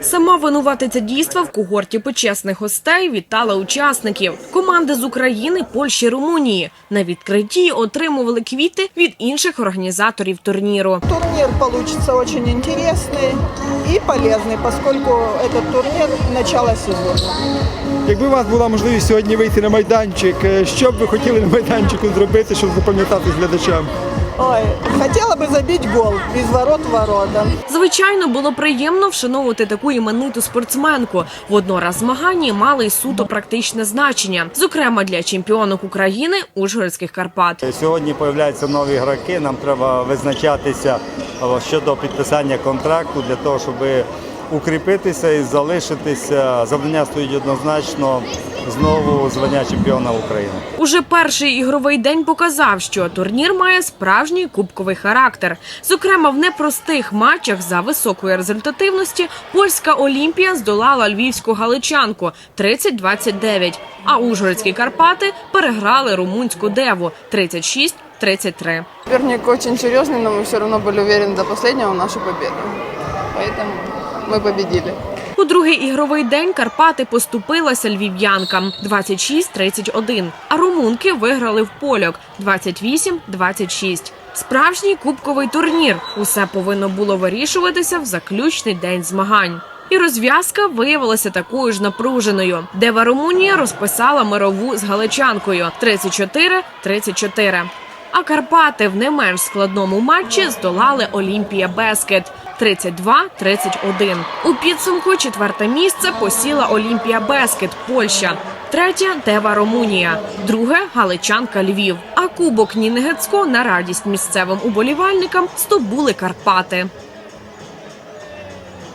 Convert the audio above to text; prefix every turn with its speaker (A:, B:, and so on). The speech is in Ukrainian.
A: Сама винуватиця дійства в когорті почесних гостей вітала учасників. Команди з України, Польщі, Румунії на відкритті отримували квіти від інших організаторів турніру.
B: Турнир получится очень интересный и полезный, поскольку этот турнир – начало сезона.
C: Якби у вас була можливість сьогодні вийти на майданчик, е, що б ви хотіли на майданчику зробити, щоб запам'ятати глядачам?
B: Ой, хотела бы забить гол из ворот ворота.
A: Звичайно, було приємно вшановувати таку імениту спортсменку. Воднораз змагання мали й суто практичне значення, зокрема для чемпіонок України Ужгородських Карпат.
D: Сьогодні появляються нові ігроки. Нам треба визначатися щодо підписання контракту для того, щоб укріпитися і залишитися. Завдання стоїть однозначно знову звання чемпіона України.
A: Уже перший ігровий день показав, що турнір має справжній кубковий характер. Зокрема, в непростих матчах за високої результативності польська Олімпія здолала львівську галичанку 30-29, а Ужгородські Карпати переграли румунську деву 36-33.
E: Соперник очень серьезный, но мы все равно были уверены до последнего в нашу победу. Поэтому мы победили.
A: У другий ігровий день Карпати поступилася львів'янкам 26-31, а румунки виграли в польок 28-26. Справжній кубковий турнір. Усе повинно було вирішуватися в заключний день змагань. І розв'язка виявилася такою ж напруженою. Дева Румунія розписала мирову з галичанкою 34-34. А Карпати в не менш складному матчі здолали Олімпія Бескет 32-31. У підсумку четверте місце посіла Олімпія Бескет, Польща. Третя Дева Румунія, друге Галичанка Львів. А кубок Нінегецько на радість місцевим уболівальникам здобули Карпати.